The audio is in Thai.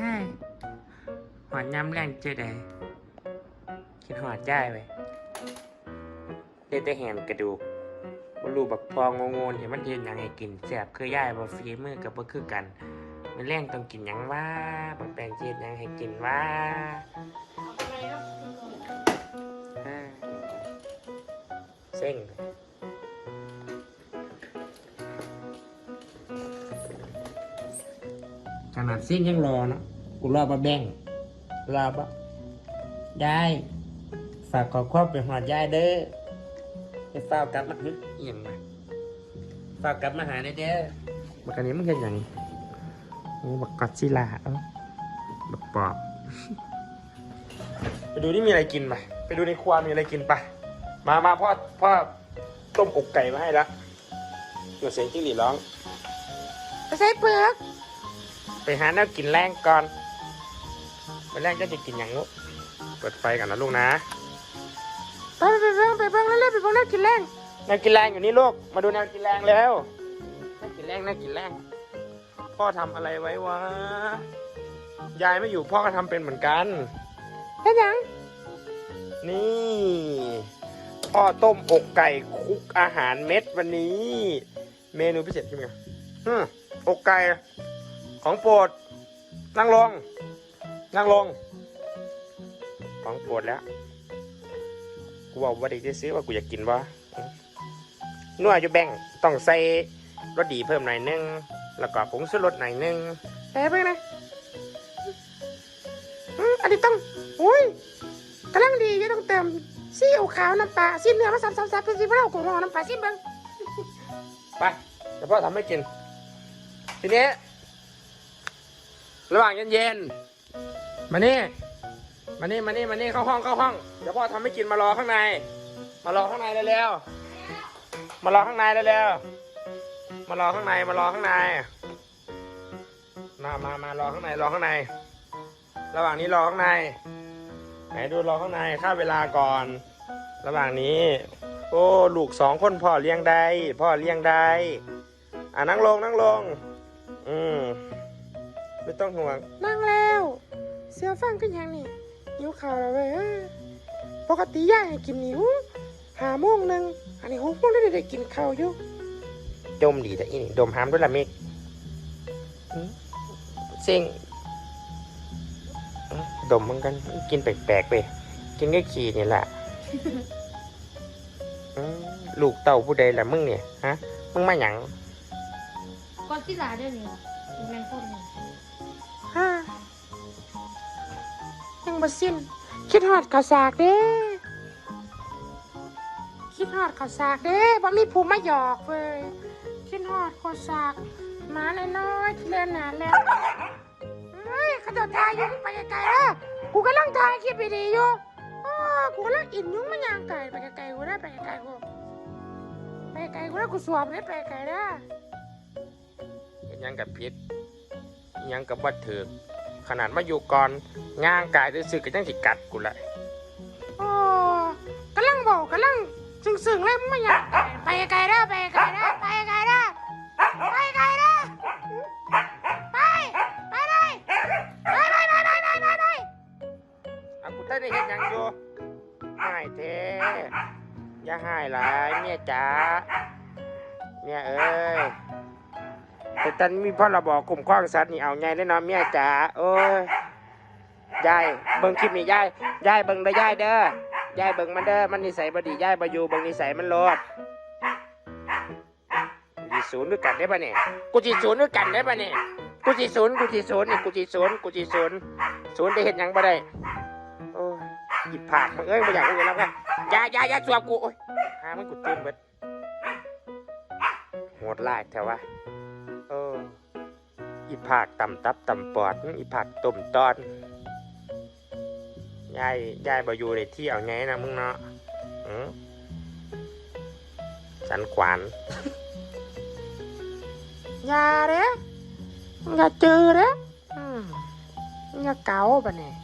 ห้หอดย้ำแรงเจอใดคิดหอดย่ายไปได้แต่แหนกระดูกบ่รู้บักพองงงๆเห็นมันเห็นยังให้กินแสบคือย่ายบ่ฝีมือกับบ่คือกัน มันแรงต้องกินยังว่าบักแปลงเจ็ดยังให้กินว่าเออ ขนาดเส้นยังรอเนอะกูรอมาแบ่งรอปะยายฝากขอความไปหอดยายเด้อไปฝากกลับมาหึเอียงมาฝากกลับมาหาได้เด้อบักอันนี้มันเป็นอย่างโอ้บักกัดซิลาเอ้าบักปอบไปดูนี่มีอะไรกินไปไปดูในครัวมีอะไรกินไปมามาพ่อพ่อต้มอกไก่มาให้แล้วเดี๋ยวเสียงจิ้งหรีดร้องไปใส่เปลือก ไปหาแนวกินแรงก่อนวันแรกจะจะกินอย่างงู้เปิดไฟกันนะลูกนะไปไปเบิ่งไปเบิ่งเร็วๆไปเบิ่งแนวกินแรงแนวกินแรงอยู่นี่ลูก มาดูแนวกินแรงแล้วแนวกินแรงแนวกินแรงพ่อทำอะไรไว้วะ ยายไม่อยู่พ่อก็ทำเป็นเหมือนกันแค่ยังนี่ พ่อต้มอกไก่คลุกอาหารเม็ดวันนี้ เมนูพิเศษใช่ไหมอืมอกไก่ ของโปรด นั่งลง นั่งลง ของโปรดแล้ว กูบอกว่าเด็กจะซื้อว่ากูอยากกินวะนัวอยู่แบ่งต้องใส่รสดีเพิ่มหน่อยนึง แล้วก็ผงชูรสหน่อยนึงแต่เพื่อนะอันนี้ต้องอุ้ยกำลังดีจะต้องเติมซีอิ๊วขาวน้ำปลาซีเนื้อมาสับสับสับเป็นซีเปล่ากูรอน้ำปลาซีเบิ้งไปเดี๋ยวพ่อทำให้กิน ทีนี้ ระหว่างเย็นๆ มานี่ มานี่ มานี่ มานี่ เข้าห้อง เข้าห้อง เดี๋ยวพ่อทำให้กินมารอข้างใน มารอข้างในเร็วๆ มารอข้างในเร็วๆ มารอข้างใน มารอข้างใน มามามารอข้างใน รอข้างใน ระหว่างนี้รอข้างใน ไหนดูรอข้างในค่าเวลาก่อน ระหว่างนี้ โอ้ ลูกสองคนพ่อเลี้ยงได้ พ่อเลี้ยงได้ อะนั่งลง นั่งลง อืม ไม่ต้องห่วง นั่งแล้ว เสือฟังก็ยังนี่หิวข่าวแล้วเว้ยเอ้ยปกติย่างให้กินนิ้วหาโมงหนึ่งอันนี้หกโมงแล้วได้กินข้าวอยู่ดมดีแต่อีนี่ดมหามด้วยละเมกอืมเซ็งอืมดมเหมือนกัน กินแปลกๆไปกินแค่ขี้นี่แหละอืมลูกเต่าผู้ใดล่ะมึงเนี่ยฮะ มึงมาหยัง ก็ที่ลาด้วยนี่แมงคนนี่ฮ่า บ่สิ้น คิดฮอดข้าวสากเด้ คิดฮอดข้าวสากเด้บ่มีผู้มาหยอกเว้ยคิดฮอดข้าวสากหมาน้อยๆเล่นหนาแล้วเฮ้ยขาเจะทายอยู่งไปไกลๆนะกูกำลังทายคลิปดีอยู่อ้อกูกำลังอินยุ่งมันยางไก่ไปไกลๆกูได้ไปไกลๆกูไปไกลๆกูได้กูสวมได้ไปไกลๆนะยังกับพิษยังกับวัดเถือ ขนาดมาอยู่ก่อนย่างกายด้วยสึกก็ยังสิกัดกูเลยโอ้กำลังบอกกำลังซึ้งๆเลยไม่อยากไปไกลเด้อไปไกลเด้อไปไกลเด้อไปไกลเด้อไปไปเลยไปไปไปไปไปไปไปอะกูได้เห็นยังอยู่หายเท้อย่าหายหลายเมียจ๋าเมียเอ้ย แต่ตอนมีพ่อเราบอกกลุ่มข้องสัตว์นี่เอาไงได้เนาะเมียจ๋าโอ้ยยายเบิ่งคลิปนี่ยายยายเบิ่งเด้อยายเด้อยายเบิ่งมันเด้อมันนิสัยบดียายบอยู่เบิ่งนิสัยมันโลดกูจีศูนย์ด้วยกันได้ปะเนี่ยกูจีศูนย์ด้วยกันได้ปะเนี่ยกูจีศูนย์กูจีศูนย์นี่กูจีศูนย์กูจีศูนย์ศูนย์ได้เห็นยังบ่ได้โอ้ยหยิบผักมาเอ้ยไม่อยากพูแล้วกันยายยายยายสวบกูโอ้ยหามันกูตื่นเบิดโหดร้ายแถววะ อีผากต่ำตับต่ำปอดอีผักตุ่มตอนยายยายบอยู่ในที่เอาไงนะมึงเนาะสันขวานยาเด้อยาเจอเด้อยาเก่าปะเนี่ย